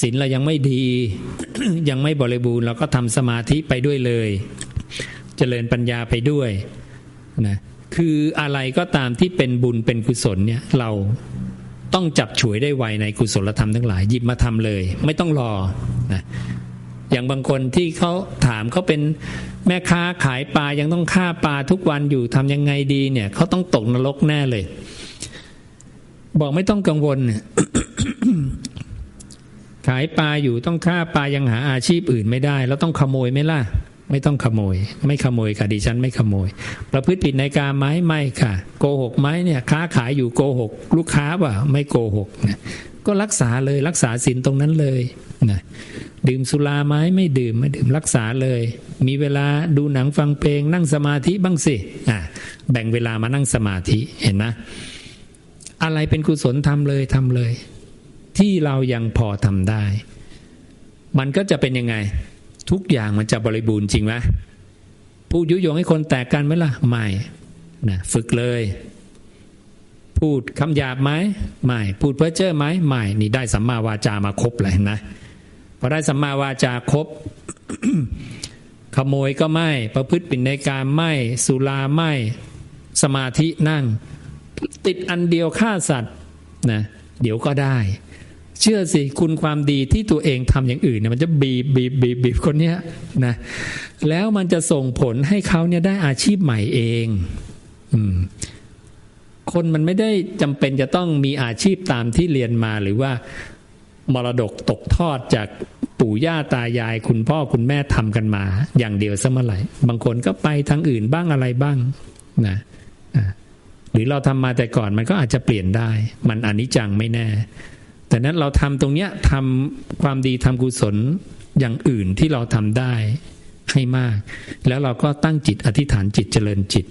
ศีลเรายังไม่ดี ยังไม่บริบูรณ์เราก็ทำสมาธิไปด้วยเลยเจริญปัญญาไปด้วยนะคืออะไรก็ตามที่เป็นบุญเป็นกุศลเนี่ยเราต้องจับฉวยได้ไวในกุศลธรรมทั้งหลายหยิบมาทำเลย ไม่ต้องรอนะอย่างบางคนที่เขาถามเขาเป็นแม่ค้าขายปลายังต้องฆ่าปลาทุกวันอยู่ทำยังไงดีเนี่ยเขาต้องตกนรกแน่เลย บอกไม่ต้องกังวล ขายปลาอยู่ต้องฆ่าปลายังหาอาชีพอื่นไม่ได้ แล้วต้องขโมยไหมล่ะ ไม่ต้องขโมย ไม่ขโมยค่ะดิฉันไม่ขโมย ประพฤติผิดในการไหมไม่ค่ะ โกหกไหมเนี่ยค้าขายอยู่โกหก ลูกค้าป่ะไม่โกหกนะก็รักษาเลยรักษาศีลตรงนั้นเลยนะดื่มสุราไหมไม่ดื่มไม่ดื่มรักษาเลย มีเวลาดูหนังฟังเพลง นั่งสมาธิบ้างสิอะแบ่งเวลามานั่งสมาธิเห็นไหมอะไรเป็นกุศลทำเลยทำเลย ที่เรายังพอทำได้ มันก็จะเป็นยังไง ทุกอย่างมันจะบริบูรณ์จริงไหมพูดยุยงให้คนแตกกันไหมล่ะ ไม่นะฝึกเลย พูดคำหยาบไหมไม่ พูดเพ้อเจ้อไหมไม่ นี่ได้สัมมาวาจามาครบเลยนะพอได้สัมมาวาจาครบขโมยก็ไม่ ประพฤติปิ่นในการไม่ สุราไม่ สมาธินั่ง ติดอันเดียวฆ่าสัตว์นะเดี๋ยวก็ได้ เชื่อสิคุณความดีที่ตัวเองทำอย่างอื่นเนี่ยมันจะบีบบีบบีบบีบคนเนี้ยนะแล้วมันจะส่งผลให้เขาเนี่ยได้อาชีพใหม่เองอืมคนมันไม่ได้จำเป็นจะต้องมีอาชีพตามที่เรียนมาหรือว่ามรดกตกทอดจากปู่ย่าตายาย คุณพ่อคุณแม่ทำกันมา อย่างเดียวซะเมื่อไหร่บางคนก็ไปทางอื่นบ้างอะไรบ้างนะหรือเราทำมาแต่ก่อนมันก็อาจจะเปลี่ยนได้ มันอนิจจังไม่แน่ แต่นั้นเราทำตรงเนี้ยทำความดีทำกุศลอย่างอื่นที่เราทำได้ให้มาก แล้วเราก็ตั้งจิตอธิษฐานจิตเจริญจิต